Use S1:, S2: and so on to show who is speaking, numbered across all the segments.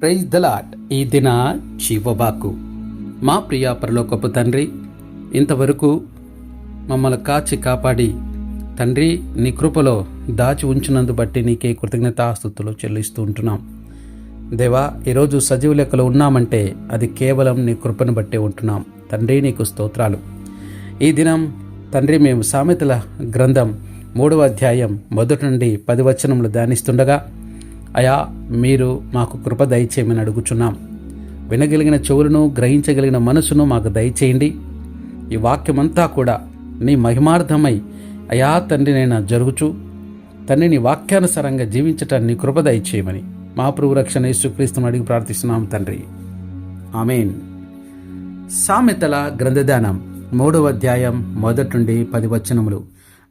S1: Praise దలాట్ ఈ దిన జీవబాకు మా ప్రియ పరలోకపు తండ్రి ఇంతవరకు మమ్మల్ని కాచి కాపాడి తండ్రి నీ కృపలో దాచి ఉంచినందు బట్టి నీకే కృతజ్ఞతాస్థుతులు చెల్లిస్తూ ఉంటున్నాం. దేవా ఈరోజు సజీవ లెక్కలో ఉన్నామంటే అది కేవలం నీ కృపను బట్టే ఉంటున్నాం. తండ్రి నీకు స్తోత్రాలు. ఈ దినం తండ్రి మేము సామెతల గ్రంథం మూడవ అధ్యాయం మొదటి నుండి పది వచనములు ధ్యానిస్తుండగా అయా మీరు మాకు కృప దయచేయమని అడుగుచున్నాం. వినగలిగిన చెవులను గ్రహించగలిగిన మనసును మాకు దయచేయండి. ఈ వాక్యమంతా కూడా నీ మహిమార్థమై అయా తండ్రి నేను జరుగుచు. తండ్రి నీ వాక్యానుసారంగా జీవించటాన్ని నీ కృప దయచేయమని మా ప్రభు రక్షణ యేసుక్రీస్తుని అడిగి ప్రార్థిస్తున్నాం తండ్రి. ఆమెన్. సామెతల గ్రంథదానం మూడవ అధ్యాయం మొదటి నుండి పది వచనములు.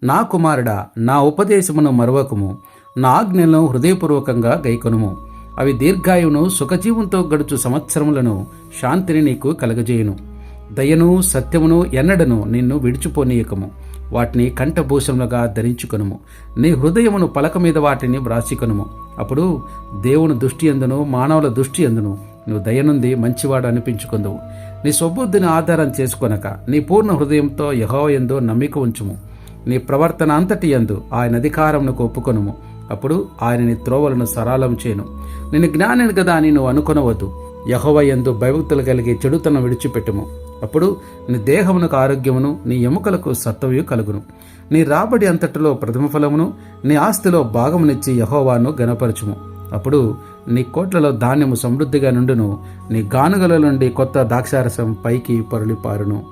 S1: నా కుమారుడా నా ఉపదేశమును మరవకము నా ఆజ్ఞలను హృదయపూర్వకంగా గైకొనుము. అవి దీర్ఘాయువును సుఖజీవంతో గడుచు సంవత్సరములను శాంతిని నీకు కలగజేయును. దయను సత్యమును ఎన్నడను నిన్ను విడిచిపోనీయకము. వాటిని కంఠభూషణులుగా ధరించుకొనుము. నీ హృదయమును పలక మీద వాటిని వ్రాసికొనుము. అప్పుడు దేవుని దృష్టి ఎందును మానవుల దృష్టి ఎందును నువ్వు దయనుంది మంచివాడు అనిపించుకుందువు. నీ స్వబుద్ధిని ఆధారం చేసుకొనక నీ పూర్ణ హృదయంతో యహో ఎందు నమ్మిక ఉంచుము. నీ ప్రవర్తన అంతటి యందు ఆయన అధికారమును ఒప్పుకొనుము. అప్పుడు ఆయన నీ త్రోవలను సరళం చేయను నేను జ్ఞానిని కదా అని నువ్వు అనుకొనవద్దు. యహోవ యందు భయభక్తులు కలిగి చెడుతనం విడిచిపెట్టుము. అప్పుడు నీ దేహమునకు ఆరోగ్యమును నీ ఎముకలకు సత్వయు కలుగును. నీ రాబడి అంతటిలో ప్రథమ ఫలమును నీ ఆస్తిలో భాగమునిచ్చి యహోవాను గణపరచుము అప్పుడు నీ కోట్లలో ధాన్యము సమృద్ధిగా నుండును. నీ గానుగల నుండి కొత్త ద్రాక్షారసం పైకి పొరలిపారును.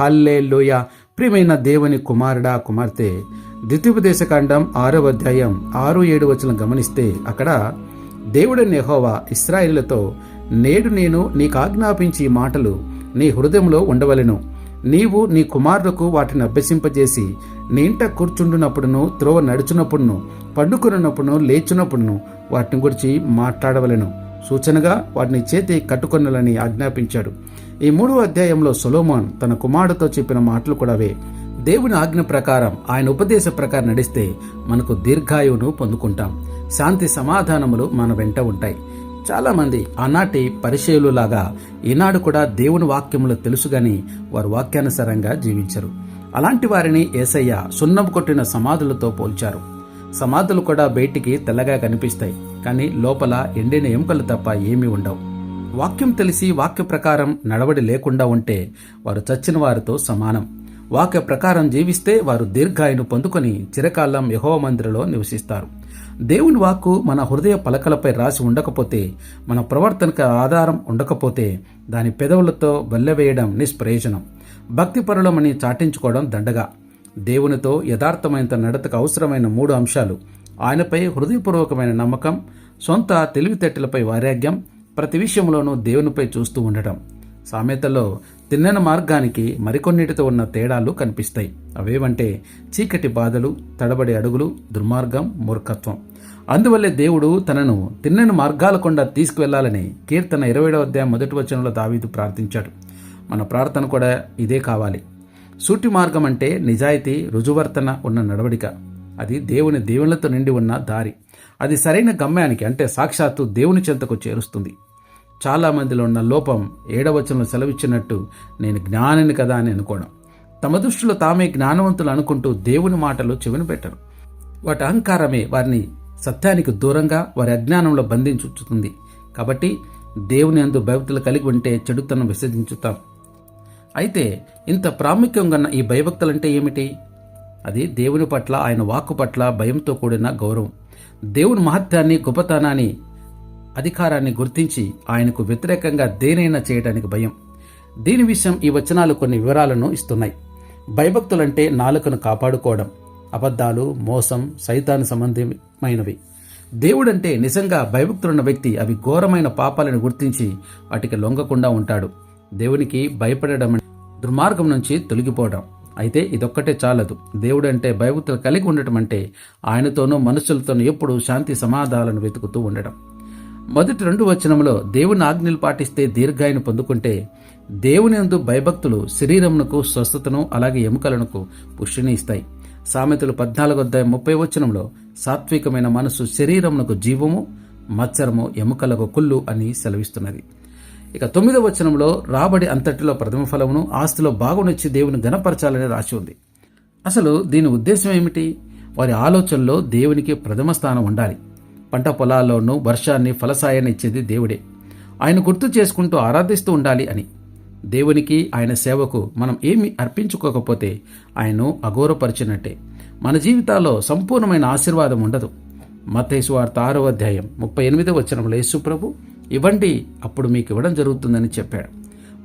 S1: హల్లే లోయ ప్రియమైన దేవుని కుమారుడా కుమార్తె ద్వితీయోపదేశకాండం ఆరవ అధ్యాయం ఆరు ఏడు వచనం గమనిస్తే అక్కడ దేవుడని నెహోవా ఇస్రాయిలతో నేడు నేను నీకు ఆజ్ఞాపించి మాటలు నీ హృదయంలో ఉండవలను. నీవు నీ కుమారులకు వాటిని అభ్యసింపజేసి నీ ఇంట కూర్చుండునప్పుడును త్రోవ నడుచునప్పుడును పండుకున్నప్పుడును లేచునప్పుడును వాటిని గురించి మాట్లాడవలను. సూచనగా వాటిని చేతి కట్టుకొనలని ఆజ్ఞాపించాడు. ఈ మూడవ అధ్యాయంలో సొలోమాన్ తన కుమారుడితో చెప్పిన మాటలు కూడా అవే. దేవుని ఆజ్ఞ ప్రకారం ఆయన ఉపదేశ ప్రకారం నడిస్తే మనకు దీర్ఘాయువును పొందుకుంటాం. శాంతి సమాధానములు మన వెంట ఉంటాయి. చాలామంది ఆనాటి పరిచయులులాగా ఈనాడు కూడా దేవుని వాక్యములు తెలుసుగాని వారు వాక్యానుసారంగా జీవించరు. అలాంటి వారిని ఏసయ్య సున్నం కొట్టిన సమాధులతో పోల్చారు. సమాధులు కూడా బయటికి తెల్లగా కనిపిస్తాయి కానీ లోపల ఎండిన ఎముకలు తప్ప ఏమీ ఉండవు. వాక్యం తెలిసి వాక్య ప్రకారం నడవడి లేకుండా ఉంటే వారు చచ్చిన వారితో సమానం. వాక్య ప్రకారం జీవిస్తే వారు దీర్ఘాయును పొందుకొని చిరకాలం యహోవ మందిరలో నివసిస్తారు. దేవుని వాక్కు మన హృదయ పలకలపై రాసి ఉండకపోతే మన ప్రవర్తనకు ఆధారం ఉండకపోతే దాని పెదవులతో వెల్లవేయడం నిష్ప్రయోజనం. భక్తిపరులమని చాటించుకోవడం దండగా. దేవునితో యథార్థమైన నడతకు అవసరమైన మూడు అంశాలు. ఆయనపై హృదయపూర్వకమైన నమ్మకం సొంత తెలివితేటలపై వైరాగ్యం ప్రతి విషయంలోనూ దేవునిపై చూస్తూ ఉండటం. సామెతలో తిన్నన మార్గానికి మరికొన్నిటితో ఉన్న తేడాలు కనిపిస్తాయి. అవేవంటే చీకటి బాధలు తడబడి అడుగులు దుర్మార్గం మూర్ఖత్వం. అందువల్లే దేవుడు తనను తిన్నని మార్గాల కొండ తీసుకువెళ్ళాలని కీర్తన ఇరవైడవ అధ్యాయం మొదటి వచనంలో దావీదు ప్రార్థించాడు. మన ప్రార్థన కూడా ఇదే కావాలి. సూటి మార్గం అంటే నిజాయితీ రుజువర్తన ఉన్న నడవడిక. అది దేవుని దేవునితో నిండి ఉన్న దారి. అది సరైన గమ్యానికి అంటే సాక్షాత్తు దేవుని చెంతకు చేరుస్తుంది. చాలా మందిలో ఉన్న లోపం ఏడవచనం సెలవిచ్చినట్టు నేను జ్ఞానిని కదా అని అనుకోవడం. తమ దృష్టిలో తామే జ్ఞానవంతులు అనుకుంటూ దేవుని మాటలు చెవిని పెట్టరు. వాటి అహంకారమే వారిని సత్యానికి దూరంగా వారి అజ్ఞానంలో బంధించుతుంది. కాబట్టి దేవుని అందు భయభక్తులు కలిగి ఉంటే చెడుతనం విసర్జించుతాం. అయితే ఇంత ప్రాముఖ్యం గన్న ఈ భయభక్తులంటే ఏమిటి? అది దేవుని పట్ల ఆయన వాక్కు పట్ల భయంతో కూడిన గౌరవం. దేవుని మహత్యాన్ని గొప్పతనాన్ని అధికారాన్ని గుర్తించి ఆయనకు వ్యతిరేకంగా దేనైనా చేయడానికి భయం. దీని విషయం ఈ వచనాలు కొన్ని వివరాలను ఇస్తున్నాయి. భయభక్తులంటే నాలుకను కాపాడుకోవడం అబద్ధాలు మోసం సైతాను సంబంధమైనవి. దేవుడంటే నిజంగా భయభక్తులున్న వ్యక్తి అవి ఘోరమైన పాపాలను గుర్తించి వాటికి లొంగకుండా ఉంటాడు. దేవునికి భయపడడం దుర్మార్గం నుంచి తొలగిపోవడం. అయితే ఇదొక్కటే చాలదు. దేవుడంటే భయభక్తులు కలిగి ఉండటం అంటే ఆయనతోనూ మనుషులతోనూ ఎప్పుడూ శాంతి సమాధానాలను వెతుకుతూ ఉండడం. మొదటి రెండు వచనంలో దేవుని ఆజ్ఞలు పాటిస్తే దీర్ఘాయును పొందుకుంటే దేవుని యందు భయభక్తులు శరీరమునకు స్వస్థతను అలాగే ఎముకలకు పుష్టిని ఇస్తాయి. సామెతలు పద్నాలుగు అధ్యాయం ముప్పై వచనంలో సాత్వికమైన మనసు శరీరమునకు జీవము మత్సరము ఎముకలకు కుళ్ళు అని సెలవిస్తున్నది. ఇక తొమ్మిదవ వచనంలో రాబడి అంతటిలో ప్రథమ ఫలమును ఆస్తిలో బాగునొచ్చి దేవుని గణపరచాలని రాసి ఉంది. అసలు దీని ఉద్దేశం ఏమిటి? వారి ఆలోచనలో దేవునికి ప్రథమ స్థానం ఉండాలి. పంట పొలాల్లోనూ వర్షాన్ని ఫలసాయాన్ని ఇచ్చేది దేవుడే. ఆయన గుర్తు చేసుకుంటూ ఆరాధిస్తూ ఉండాలి అని. దేవునికి ఆయన సేవకు మనం ఏమి అర్పించుకోకపోతే ఆయన్ను అఘోరపరిచినట్టే. మన జీవితాల్లో సంపూర్ణమైన ఆశీర్వాదం ఉండదు. మతేసు వార్త ఆరో అధ్యాయం ముప్పై ఎనిమిదో వచ్చినంలో యేసు ప్రభు ఇవ్వండి అప్పుడు మీకు ఇవ్వడం జరుగుతుందని చెప్పాడు.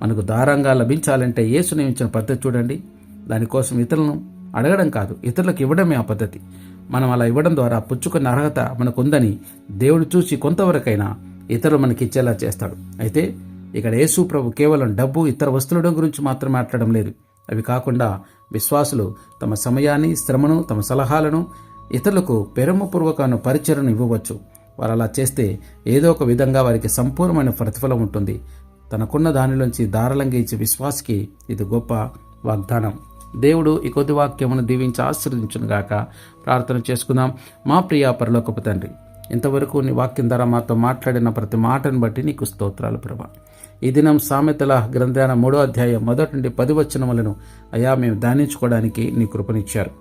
S1: మనకు దారంగా లభించాలంటే యేసు నియమించిన పద్ధతి చూడండి. దానికోసం ఇతరులను అడగడం కాదు ఇతరులకు ఇవ్వడమే ఆ పద్ధతి. మనం అలా ఇవ్వడం ద్వారా పుచ్చుకున్న అర్హత మనకుందని దేవుడు చూసి కొంతవరకైనా ఇతరులు మనకి ఇచ్చేలా చేస్తాడు. అయితే ఇక్కడ యేసు ప్రభు కేవలం డబ్బు ఇతర వస్తువుల గురించి మాత్రం మాట్లాడడం లేదు. అవి కాకుండా విశ్వాసులు తమ సమయాన్ని శ్రమను తమ సలహాలను ఇతరులకు పెరమపూర్వకమైన పరిచయను ఇవ్వవచ్చు. వారు అలా చేస్తే ఏదో ఒక విధంగా వారికి సంపూర్ణమైన ప్రతిఫలం ఉంటుంది. తనకున్న దానిలోంచి దారలంగా ఇచ్చే ఇది గొప్ప వాగ్దానం. దేవుడు ఈ కొద్ది వాక్యమును దీవించి ఆశీర్వదించునుగాక. ప్రార్థన చేసుకుందాం. మా ప్రియ పరలోకపు తండ్రి ఇంతవరకు నీ వాక్యం ద్వారా మాతో మాట్లాడిన ప్రతి మాటను బట్టి నీకు స్తోత్రాలు ప్రభా. ఈ దినం సామెతల గ్రంథాన మూడో అధ్యాయం మొదటి నుండి పది వచనములను అయా మేము ధ్యానించుకోవడానికి నీ కృపనిచ్చారు.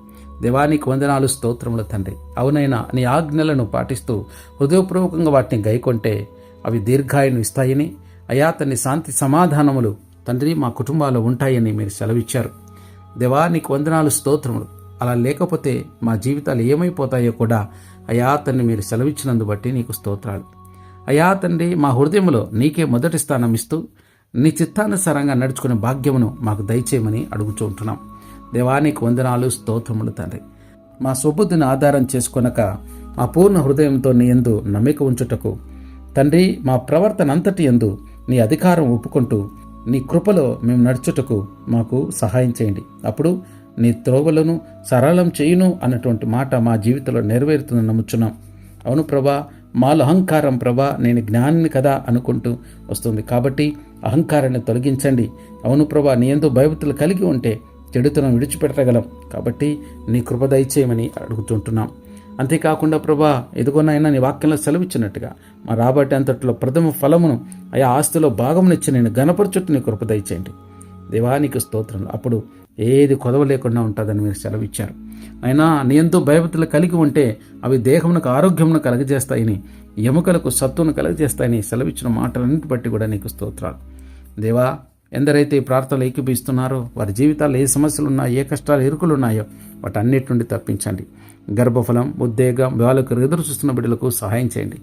S1: దేవానికి వందనాలు స్తోత్రముల తండ్రి. అవునైనా నీ ఆజ్ఞలను పాటిస్తూ హృదయపూర్వకంగా వాటిని గైకొంటే అవి దీర్ఘాయును ఇస్తాయని అయా తన్ని శాంతి సమాధానములు తండ్రి మా కుటుంబాలు ఉంటాయని మీరు సెలవిచ్చారు. దేవానికి వందనాలు స్తోత్రములు. అలా లేకపోతే మా జీవితాలు ఏమైపోతాయో కూడా అయా తన్ని మీరు సెలవిచ్చినందు బట్టి నీకు స్తోత్రాలు. అయా తండ్రి మా హృదయంలో నీకే మొదటి స్థానం ఇస్తూ నీ చిత్తానుసారంగా నడుచుకునే భాగ్యమును మాకు దయచేయమని అడుగుచుంటున్నాం దేవానికి వందనాలు స్తోత్రములు తండ్రి. మా సుబుద్ధిని ఆధారం చేసుకొనక మా పూర్ణ హృదయంతో నీ ఎందు నమ్మిక ఉంచుటకు తండ్రి మా ప్రవర్తన అంతటి ఎందు నీ అధికారం ఒప్పుకుంటూ నీ కృపలో మేము నడుచుటకు మాకు సహాయం చేయండి. అప్పుడు నీ త్రోవలను సరళం చేయును అన్నటువంటి మాట మా జీవితంలో నెరవేరుతుందని నమ్ముచున్నాం. అవును ప్రభా మాలో అహంకారం ప్రభా నేను జ్ఞానిని కదా అనుకుంటూ వస్తుంది. కాబట్టి అహంకారాన్ని తొలగించండి. అవును ప్రభా నీ ఎందు భయభక్తులు కలిగి ఉంటే చెడుతనం విడిచిపెట్టగలం. కాబట్టి నీ కృప దయచేయమని అడుగుతుంటున్నాం. అంతేకాకుండా ప్రభా ఎదుగునైనా నీ వాక్యంలో సెలవిచ్చినట్టుగా మా రాబట్టి అంతట్లో ప్రథమ ఫలమును ఆయా ఆస్తిలో భాగమునిచ్చి నేను గణపరచుట్టు నీ కృప దయచేయండి. దేవానికి స్తోత్రంలో అప్పుడు ఏది కొదవ లేకుండా ఉంటుందని మీరు సెలవిచ్చారు. అయినా నీ ఎంతో భయభక్తులు కలిగి ఉంటే అవి దేహమునకు ఆరోగ్యమును కలగజేస్తాయని ఎముకలకు సత్తును కలగజేస్తాయని సెలవిచ్చిన మాటలన్నింటి బట్టి కూడా నీకు స్తోత్రాలు. దేవా ఎందరైతే ఈ ప్రార్థనలు ఏకీపిస్తున్నారో వారి జీవితాల్లో ఏ సమస్యలు ఉన్నాయో ఏ కష్టాలు ఇరుకులు ఉన్నాయో వాటన్నిటి నుండి తప్పించండి. గర్భఫలం ఉద్వేగం వాళ్ళకు ఎదురు చూస్తున్న బిడ్డలకు సహాయం చేయండి.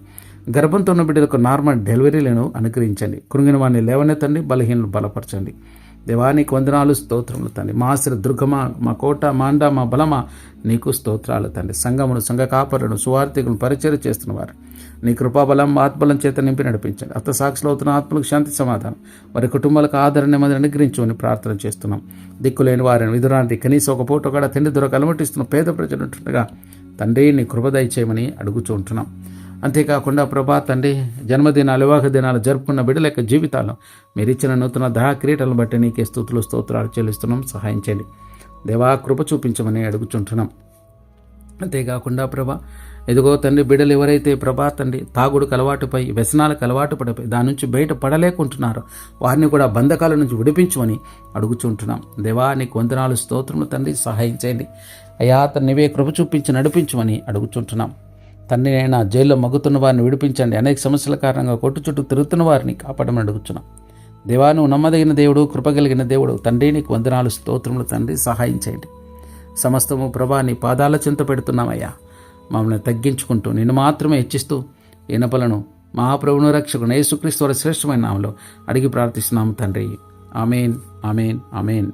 S1: గర్భంతో ఉన్న బిడ్డలకు నార్మల్ డెలివరీలను అనుగ్రహించండి. కృంగిన వారిని లేవనెత్తండి బలహీనలు బలపరచండి. దేవానికి వందనాలు స్తోత్రములు తండ్రి. మా ఆశ్ర దుర్గమ మా కోట మాండ మా బలమ నీకు స్తోత్రాలు తండ్రి. సంఘమును సంఘ కాపరులను సువార్థికులను పరిచయం చేస్తున్నవారు. నీ కృపాబలం ఆత్మలం చేత నింపి నడిపించండి. అత్త సాక్షులు అవుతున్న ఆత్మలకు శాంతి సమాధానం. వారి కుటుంబాలకు ఆదరణ నెమ్మది అనుగ్రహించమని ప్రార్థన చేస్తున్నాం. దిక్కులేని వారిని విధురానికి కనీసం ఒక పూట కూడా తిండి దొరక అలమటిస్తున్న పేద ప్రజలు ఉంటుండగా తండ్రి నీ కృపదయ చేయమని అడుగుచూ ఉంటున్నాం అంతేకాకుండా ప్రభా తండ్రి జన్మదినాలు వివాహ దినాలు జరుపుకున్న బిడ్డల యొక్క జీవితాలు. మీరు ఇచ్చిన నూతన దహా క్రీడలను బట్టి నీకే స్థుతులు స్తోత్రాలు చెల్లిస్తున్నాం. సహాయం చేయండి. దేవా కృప చూపించమని అడుగుచుంటున్నాం. అంతేకాకుండా ప్రభా ఎదుగో తండ్రి బిడ్డలు ఎవరైతే ప్రభా తండ్రి తాగుడుకు అలవాటుపై వ్యసనాలకు అలవాటు పడిపోయి దాని నుంచి బయట పడలేకుంటున్నారో వారిని కూడా బంధకాల నుంచి విడిపించమని అడుగుచుంటున్నాం. దేవా నీకు వందనాలు స్తోత్రములు తండ్రి సహాయం చేయండి. అయ్యా తను నీవే కృప చూపించి నడిపించమని అడుగుచుంటున్నాం. తండ్రి అయినా జైల్లో మగ్గుతున్న వారిని విడిపించండి. అనేక సమస్యల కారణంగా కొట్టు చుట్టూ తిరుగుతున్న వారిని కాపాడమని అడుగుచున్నాం. దేవా నువ్వు నమ్మదగిన దేవుడు కృపగలిగిన దేవుడు. తండ్రి నీకు వందనాలు స్తోత్రములు తండ్రి. సహాయం చేయండి. సమస్తము ప్రభా నీ పాదాల చింత పెడుతున్నామయ్యా. మమ్మల్ని తగ్గించుకుంటూ నిన్ను మాత్రమే హెచ్చిస్తూ ఈనపలను మహాప్రభును రక్షకుడు యేసుక్రీస్తు శ్రేష్టమైన నామలో అడిగి ప్రార్థిస్తున్నాము తండ్రి. Amen amen amen.